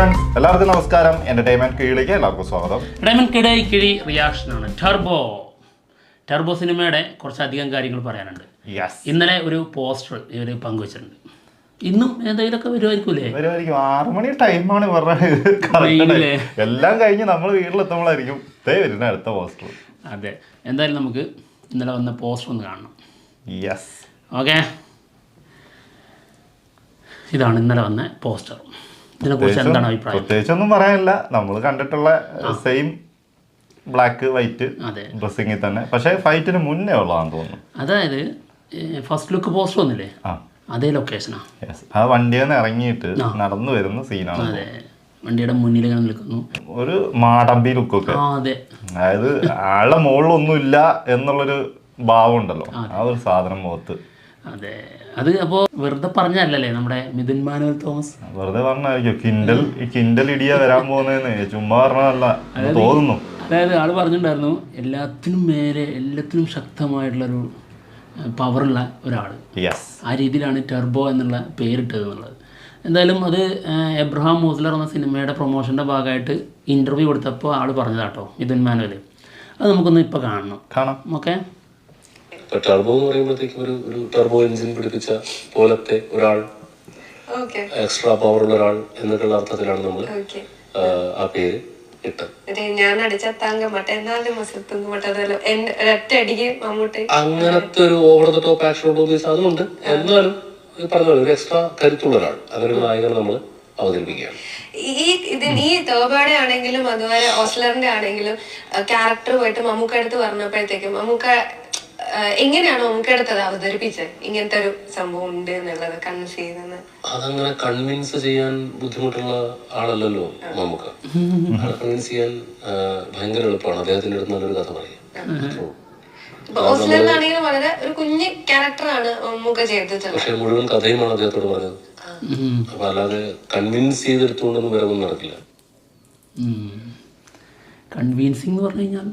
Friends എല്ലാവർക്കും നമസ്കാരം. Entertainment കീഴിലേക്ക് എല്ലാവർക്കും സ്വാഗതം. എന്റർടൈൻമെന്റ് കിഴി കിഴി റിയാക്ഷനാണ് ടർബോ. ടർബോ സിനിമയുടെ കുറച്ചധികം കാര്യങ്ങൾ പറയാനുണ്ട്. ഇന്നലെ ഒരു പോസ്റ്റർ ഇവർ പങ്കുവച്ചിട്ടുണ്ട്. ഇന്നും എന്തെങ്കിലുമൊക്കെ വരുമായിരിക്കൂലേ വരുമായിരിക്കും ആറു മണി ടൈമാണ് time. എല്ലാം കഴിഞ്ഞ് നമ്മൾ വീട്ടിലെത്തുമ്പോഴായിരിക്കും ദേ വരുന്ന അടുത്ത പോസ്റ്റർ. അതെ. എന്തായാലും നമുക്ക് ഇന്നലെ വന്ന പോസ്റ്റർ ഒന്ന് കാണണം. Yes okay. ഇതാണ് ഇന്നലെ വന്ന പോസ്റ്റർ. ഇതിനെക്കുറിച്ച് എന്താണ് അഭിപ്രായം? പ്രത്യേകിച്ചൊന്നും പറയാനില്ല. നമ്മൾ കണ്ടിട്ടുള്ള സെയിം ബ്ലാക്ക് വൈറ്റ് ഡ്രസ്സിംഗിൽ ഡ്രസ്സിങ്ങിൽ തന്നെ. പക്ഷേ ഫൈറ്റിന് മുന്നേ ഉള്ളതാണെന്ന് തോന്നുന്നു. അതായത് ഫസ്റ്റ് ലുക്ക് പോസ്റ്റ് വന്നില്ലേ? ആ. അതേ ലൊക്കേഷനാണ് ആ. വണ്ടിയിൽ നിന്ന് ഇറങ്ങിയിട്ട് നടന്നു വരുന്ന സീനാണ് അതെ. വണ്ടിയുടെ മുന്നിൽ ഇങ്ങനെ നിൽക്കുന്നു. ഒരു മാടമ്പി ലുക്കൊക്കെ അതായത് ആളുടെ മുകളിലൊന്നും ഇല്ല എന്നുള്ളൊരു ഭാവം ഉണ്ടല്ലോ ആ ഒരു സാധനം മുഖത്ത്. അതെ. അത് അപ്പോ വെറുതെ പറഞ്ഞല്ലേ നമ്മുടെ മിഥുൻ മാനുവൽ തോമസ്? വെറുതെ പറഞ്ഞായിരിക്കും കിൻഡൽ ഈ കിൻഡൽ ഇടിയ വരാൻ പോകുന്നതെന്ന്. ചുമ്മാ പറഞ്ഞല്ല തോന്നുന്നു. അതായത് ആൾ പറഞ്ഞിട്ടുണ്ടായിരുന്നു എല്ലാത്തിനും മേലെ എല്ലാത്തിനും ശക്തമായിട്ടുള്ളൊരു പവറുള്ള ഒരാൾ ആ രീതിയിലാണ് ടെർബോ എന്നുള്ള പേരിട്ടത് എന്നുള്ളത്. എന്തായാലും അത് എബ്രഹാം മോസ്ലർ എന്ന സിനിമയുടെ പ്രൊമോഷന്റെ ഭാഗമായിട്ട് ഇന്റർവ്യൂ കൊടുത്തപ്പോൾ ആൾ പറഞ്ഞതാട്ടോ മിഥുൻ മാനുവൽ അത് നമുക്കൊന്ന് ഇപ്പോൾ കാണണം. കാണാം. ഓക്കെ ടർബോ എന്ന് പറയുമ്പോഴത്തേക്കും ഒരു ഒരു ടർബോ എഞ്ചിൻ പിടിപ്പിച്ച പോലത്തെ ഒരാൾ എക്സ്ട്രാ പവർ ഉള്ള ഒരാൾ എന്നൊക്കെയുള്ള അർത്ഥത്തിലാണ് നമ്മൾ ആ പേര് അങ്ങനത്തെ ഒരു ഓവർ ദ ടോപ്പ് ആക്ഷൻ അതുണ്ട് എന്നാലും പറഞ്ഞ ഒരു എക്സ്ട്രാ കരുത്തുള്ള ഒരാൾ അങ്ങനെ നായകനെ നമ്മൾ അവതരിപ്പിക്കുകയാണ്. ഈ ഈ തോബയുടെ ആണെങ്കിലും അതുപോലെ ഓസ്ലറിന്റെ ആണെങ്കിലും ക്യാരക്ടർ പോയിട്ട് മമ്മൂക്ക അടുത്ത് പറഞ്ഞപ്പോഴത്തേക്കും മമ്മൂക്ക എങ്ങനെയാണ് മമ്മൂക്ക അടുത്തത് അവതരിപ്പിച്ചത്? ഇങ്ങനത്തെ ഒരു സംഭവം ഉണ്ട് എന്നുള്ളത് കൺവിൻസ് ചെയ്തെന്ന്. അതങ്ങനെ കൺവിൻസ് ചെയ്യാൻ ബുദ്ധിമുട്ടുള്ള ആളല്ലല്ലോ നമുക്ക്. കൺവിൻസ് ചെയ്യാൻ ഭയങ്കര എളുപ്പമാണ്. അദ്ദേഹത്തിന്റെ അടുത്ത് നല്ലൊരു കഥ പറയാം. ഓസ്ലറിലാണെങ്കിലും വളരെ ഒരു കുഞ്ഞ് ക്യാരക്ടറാണ് മമ്മൂക്ക ചെയ്തിട്ടുള്ളത്. പക്ഷെ മുഴുവൻ കഥയുമാണ് അദ്ദേഹത്തോട് പറഞ്ഞത്. അപ്പൊ അല്ലാതെ കൺവിൻസ് ചെയ്തെടുത്തുകൊണ്ടൊന്നും വേറെ നടക്കില്ല. കൺവീൻസിങ് എന്ന് പറഞ്ഞു കഴിഞ്ഞാൽ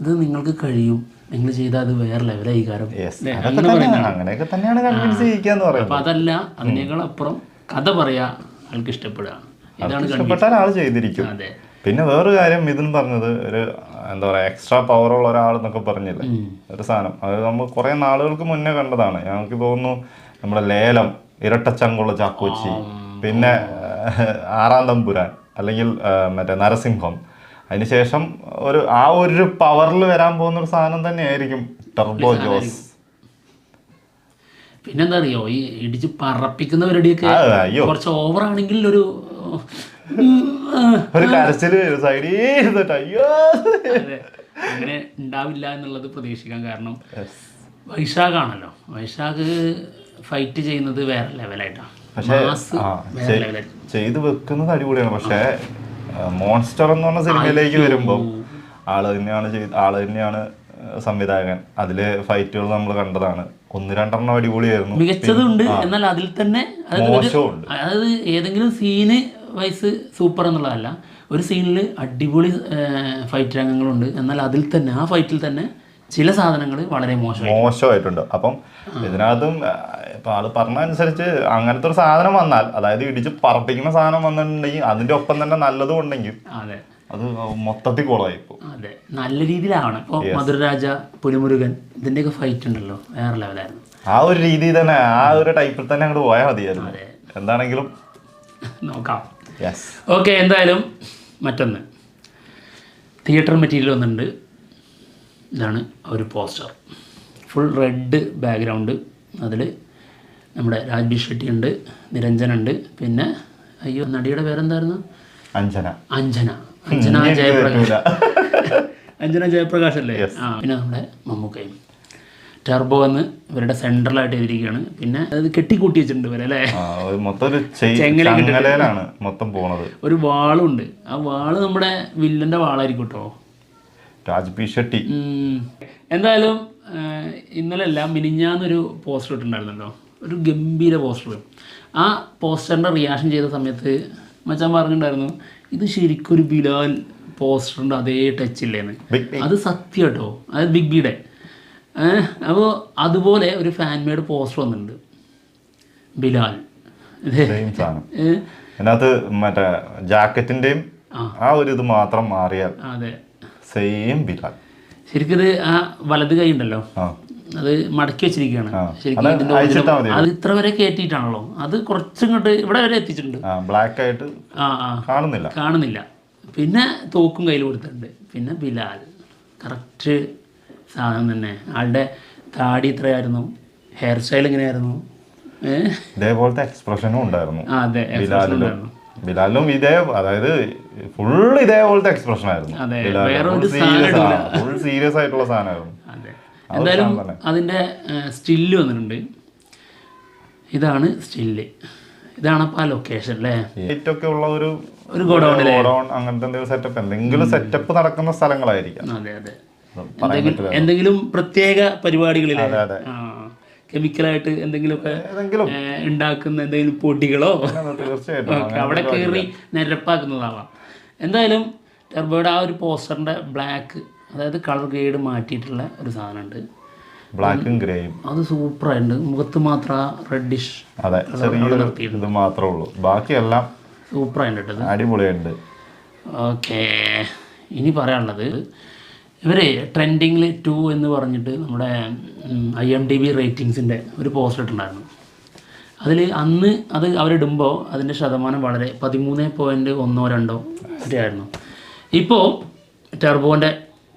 ഇത് നിങ്ങൾക്ക് കഴിയും. നിങ്ങൾ ചെയ്താൽ അത് വേറെ ലെവലായി കാരണം അങ്ങനെയൊക്കെ തന്നെയാണ് കൺവിൻസ് ചെയ്യിക്കാന്ന് അപ്പൊ പറയുന്നത് അതല്ല അതിനേക്കാൾ അപ്പുറം കഥ പറയാ ആൾക്ക് ഇഷ്ടപ്പെടുക. ഇതാണ് ഇഷ്ടപ്പെട്ടാൽ ആൾ ചെയ്തിരിക്കും. അതെ. പിന്നെ വേറൊരു കാര്യം ഇതിൻ പറഞ്ഞത് ഒരു എന്താ പറയാ എക്സ്ട്രാ പവർ ഉള്ള ഒരാൾ എന്നൊക്കെ പറഞ്ഞില്ലേ? ഒരു സാധനം. അത് നമ്മൾ കുറെ നാളുകൾക്ക് മുന്നേ കണ്ടതാണ്. ഞങ്ങൾക്ക് തോന്നുന്നു നമ്മുടെ ലേലം ഇരട്ടച്ചങ്കുള്ള ചാക്കോച്ചി. പിന്നെ ആറാം തമ്പുരാൻ അല്ലെങ്കിൽ മറ്റേ നരസിംഹം. അതിനുശേഷം ഒരു ആ ഒരു പവറിൽ വരാൻ പോകുന്ന ഒരു സാധനം തന്നെയായിരിക്കും ടർബോ ജോസ്. പിന്നെന്താ അറിയോ ഈ ഇടിച്ച് പറപ്പിക്കുന്നവരുടെയൊക്കെ കുറച്ച് ഓവർ ആണെങ്കിൽ ഒരു ഒരു കരച്ചിൽ സൈഡിൽ ഇരുന്നിട്ട് അയ്യോ. അങ്ങനെ ഉണ്ടാവില്ല എന്നുള്ളത് പ്രതീക്ഷിക്കാം കാരണം വൈശാഖാണല്ലോ. വൈശാഖ് ഫൈറ്റ് ചെയ്യുന്നത് വേറെ ലെവലായിട്ടാണ് പക്ഷേ ചെയ്ത് വെക്കുന്നത് അടിപൊളിയാണ്. പക്ഷേ മോൺസ്റ്റർ എന്ന് പറഞ്ഞ സിനിമയിലേക്ക് വരുമ്പോൾ ആൾ തന്നെയാണ് ചെയ്ത് ആൾ തന്നെയാണ് സംവിധായകൻ. അതിലെ ഫൈറ്റുകൾ നമ്മൾ കണ്ടതാണ്. ഒന്ന് രണ്ടെണ്ണം അടിപൊളിയായിരുന്നു. മികച്ചതുണ്ട്. എന്നാൽ അതിൽ തന്നെ അതായത് ഒരു- മോശമുണ്ട് അതായത് ഏതെങ്കിലും സീന് വൈസ് സൂപ്പർ എന്നുള്ളതല്ല. ഒരു സീനിൽ അടിപൊളി ഫൈറ്റ് രംഗങ്ങളുണ്ട്. എന്നാൽ അതിൽ തന്നെ ആ ഫൈറ്റിൽ തന്നെ ചില സാധനങ്ങൾ വളരെ മോശം മോശമായിട്ടുണ്ട്. അപ്പം ഇതിനകത്തും ഇപ്പം ആൾ പറഞ്ഞ അനുസരിച്ച് അങ്ങനത്തെ ഒരു സാധനം വന്നാൽ അതായത് ഇടിച്ച് പറപ്പിക്കുന്ന സാധനം വന്നിട്ടുണ്ടെങ്കിൽ അതിന്റെ ഒപ്പം തന്നെ നല്ലതും ഉണ്ടെങ്കിൽ അതെ. അത് മൊത്തത്തിൽ പോകും അതെ. നല്ല രീതിയിലാവണം ഇപ്പോൾ മധുരരാജ പുലിമുരുകൻ ഇതിന്റെയൊക്കെ ഫൈറ്റ് ഉണ്ടല്ലോ. വേറെ ലെവലായിരുന്നു ആ ഒരു രീതി തന്നെ ആ ഒരു ടൈപ്പിൽ തന്നെ അങ്ങോട്ട് പോയാൽ മതിയായിരുന്നു. എന്താണെങ്കിലും നോക്കാം. ഓക്കെ എന്തായാലും മറ്റൊന്ന്. തിയേറ്റർ മെറ്റീരിയൽ ഒന്നുണ്ട് ഇതാണ് ഒരു പോസ്റ്റർ. ഫുൾ റെഡ് ബാക്ക്ഗ്രൗണ്ട് അതിൽ നമ്മുടെ രാജ്ബി ഷെട്ടി ഉണ്ട് നിരഞ്ജനുണ്ട് പിന്നെ അയ്യോ നടിയുടെ പേരെന്തായിരുന്നു? അഞ്ജന. അഞ്ജന. അഞ്ജന ജയപ്രകാശ്. അഞ്ജന ജയപ്രകാശ് അല്ലേ? ആ പിന്നെ നമ്മുടെ മമ്മൂക്കയും. ടെർബോ എന്ന് ഇവരുടെ സെൻട്രലായിട്ട് എഴുതിയിരിക്കുകയാണ്. പിന്നെ അത് കെട്ടിക്കൂട്ടി വെച്ചിട്ടുണ്ട് ഇവരെ അല്ലേ? മൊത്തം പോണത്. ഒരു വാളുണ്ട്. ആ വാൾ നമ്മുടെ വില്ലന്റെ വാളായിരിക്കും കേട്ടോ. രാജ് പി ഷെട്ടി. എന്തായാലും ഇന്നലെ അല്ല മിനിഞ്ഞാന്നൊരു പോസ്റ്റർ ഇട്ടിട്ടുണ്ടായിരുന്നല്ലോ. ഒരു ഗംഭീര പോസ്റ്റർ. ആ പോസ്റ്ററിന്റെ റിയാക്ഷൻ ചെയ്ത സമയത്ത് മച്ചാൻ പറഞ്ഞിട്ടുണ്ടായിരുന്നു ഇത് ശരിക്കും ഒരു ബിലാൽ പോസ്റ്ററിന്റെ അതേ ടച്ച് ഇല്ലേന്ന്. അത് സത്യം കേട്ടോ. അതായത് ബിഗ് ബിയുടെ അപ്പോൾ അതുപോലെ ഒരു ഫാൻ മെയ്ഡ് പോസ്റ്റർ വന്നിട്ടുണ്ട്. ബിലാൽ. അതിനകത്ത് മറ്റേ ജാക്കറ്റിന്റെയും ആ. ആ ഒരു ഇത് മാത്രം മാറിയാൽ അതെ. സെയിം ബിലാൽ ശരിക്കും ആ വലത് കൈ ഉണ്ടല്ലോ. അത് മടക്കി വെച്ചിരിക്കുകയാണ്. ശരിക്കും അത് ഇത്ര വരെ കയറ്റിയിട്ടാണല്ലോ അത് കുറച്ചിങ്ങോട്ട് ഇവിടെ വരെ എത്തിച്ചിട്ടുണ്ട്. ബ്ലാക്ക് ആയിട്ട് ആ ആ. കാണുന്നില്ല. കാണുന്നില്ല. പിന്നെ തോക്കും കയ്യിൽ കൊടുത്തിട്ടുണ്ട്. പിന്നെ ബിലാൽ കറക്റ്റ് സാധനം തന്നെ. ആളുടെ താടി ഇത്രയായിരുന്നു. ഹെയർ സ്റ്റൈൽ എങ്ങനെയായിരുന്നു? ഇതേപോലത്തെ എക്സ്പ്രഷനും ഉണ്ടായിരുന്നു. അതെ. ബിലാലിലും ബിലാലിലും ഇതേ അതായത് ഫുൾ ഇതേപോലത്തെ എക്സ്പ്രഷൻ ആയിരുന്നു. ഫുൾ സീരിയസ് ആയിട്ടുള്ള സാധനമായിരുന്നു. എന്തായാലും അതിന്റെ. അതിന്റെ സ്റ്റില്ല് വന്നിട്ടുണ്ട്. ഇതാണ് സ്റ്റില്ല്. ഇതാണ് അപ്പോൾ ആ ലൊക്കേഷൻ അല്ലേ ലൈറ്റ് ഒക്കെ ഉള്ള ഒരു ഒരു ഗോഡൗൺ അങ്ങനത്തെ എന്തെങ്കിലും സെറ്റപ്പ് എന്തെങ്കിലും സെറ്റപ്പ് നടക്കുന്ന സ്ഥലങ്ങളായിരിക്കാം. അതെ അതെ. എന്തെങ്കിലും എന്തെങ്കിലും പ്രത്യേക പരിപാടികളിൽ അതെ, അതെ. കെമിക്കലായിട്ട് എന്തെങ്കിലുമൊക്കെ ഉണ്ടാക്കുന്ന എന്തെങ്കിലും പൊടികളോ? അവിടെ കയറി നിരപ്പാക്കുന്നതാവാം. എന്തായാലും ടെർബോയുടെ ആ ഒരു പോസ്റ്ററിന്റെ ബ്ലാക്ക് അതായത് കളർ ഗ്രേഡ് മാറ്റിയിട്ടുള്ള ഒരു സാധനമുണ്ട്. ബ്ലാക്കും ഗ്രേയും അത് സൂപ്പറായിട്ടുണ്ട്. മുഖത്ത് മാത്രം റെഡിഷ് അതെ ചെറിയൊരു ഇത് മാത്രമേ ഉള്ളൂ. ബാക്കിയെല്ലാം സൂപ്പറായിട്ടുണ്ട് അടിപൊളിയുണ്ട് ഓക്കേ. ഇനി പറയാനുള്ളത് ഇവർ ട്രെൻഡിങ്ങിൽ ടു എന്ന് പറഞ്ഞിട്ട് നമ്മുടെ ഐ എം ഡി ബി റേറ്റിങ്സിന്റെ ഒരു പോസ്റ്റ് ഇട്ടുണ്ടായിരുന്നു അതിൽ അന്ന് അത് അവരിടുമ്പോൾ അതിന്റെ ശതമാനം വളരെ പതിമൂന്ന് പോയിന്റ് ഒന്നോ രണ്ടോ ആയിരുന്നു. ഇപ്പോൾ ടെർബോന്റെ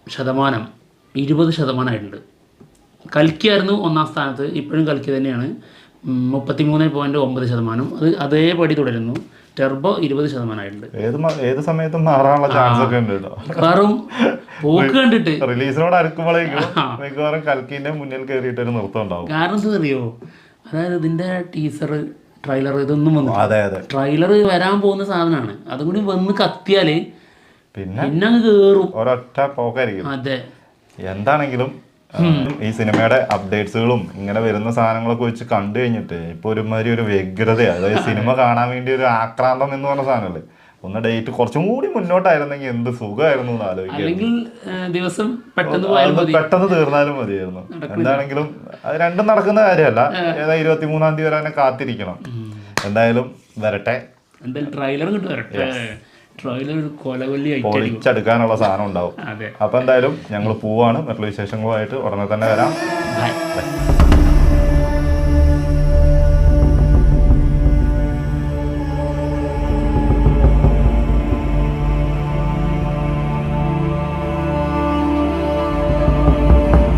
ശതമാനം ഇരുപത് ശതമാനമായിട്ടുണ്ട്. കൽക്കിയായിരുന്നു ഒന്നാം സ്ഥാനത്ത് ഇപ്പോഴും കൽക്കി തന്നെയാണ്. മുപ്പത്തി മൂന്ന് പോയിന്റ് ഒമ്പത് ശതമാനം. അത് അതേപടി തുടരുന്നു. ടെർബോ ഇരുപത് ശതമാനമായിട്ടുണ്ട്. ഏത് ഏത് സമയത്തും മാറാനുള്ള ചാൻസ് ഒക്കെ ഉണ്ട് കേട്ടോ. മിക്കവാറും പോക്ക് കണ്ടിട്ട്. റിലീസിനോട് അടുക്കുമ്പോഴേക്കും മിക്കവാറും കൽക്കിന്റെ മുന്നിൽ കയറിയിട്ട് ഒരു നൃത്തം ഉണ്ടാവും. കാരണം എന്താ അറിയോ? അതായത് ഇതിന്റെ ടീസർ ട്രെയിലർ ഇതൊന്നും വന്നു അതെ അതെ. ട്രailer വരാൻ പോകുന്ന സാധനമാണ്. അതും കൂടി വന്ന് കത്തിയാൽ പിന്നെ പിന്നെ അങ്ങ് കേറും. ഒരൊറ്റ പോക്കായിരിക്കും. അതെ. എന്താണെങ്കിലും ഈ സിനിമയുടെ അപ്ഡേറ്റ്സുകളും ഇങ്ങനെ വരുന്ന സാധനങ്ങളൊക്കെ വെച്ച് കണ്ടു കഴിഞ്ഞിട്ട് ഇപ്പൊ ഒരുമാതിരി ഒരു വ്യഗ്രതയാണ് അതായത് സിനിമ കാണാൻ വേണ്ടി ഒരു ആക്രാന്തം എന്ന് പറഞ്ഞ സാധനമല്ലേ? ഒന്ന് ഡേറ്റ് കുറച്ചും കൂടി മുന്നോട്ടായിരുന്നെങ്കിൽ എന്ത് സുഖമായിരുന്നു എന്ന് ആലോചിക്കും പെട്ടെന്ന് തീർന്നാലും മതിയായിരുന്നു. എന്താണെങ്കിലും അത് രണ്ടും നടക്കുന്ന കാര്യമല്ല. ഏതാ ഇരുപത്തി മൂന്നാം തീയതി വരെ കാത്തിരിക്കണം. എന്തായാലും വരട്ടെ. എന്തായാലും ട്രെയിലർ കിട്ടും വരട്ടെ. ട്രailer ഒരു കൊലവല്ലി ആയിട്ട് പൊളിച്ചെടുക്കാനുള്ള സാധനം ഉണ്ടാവും. അതെ. അപ്പൊ എന്തായാലും ഞങ്ങൾ പോവാണ്. മറ്റുള്ള വിശേഷങ്ങളുമായിട്ട് ഉടനെ തന്നെ വരാം. ബൈ.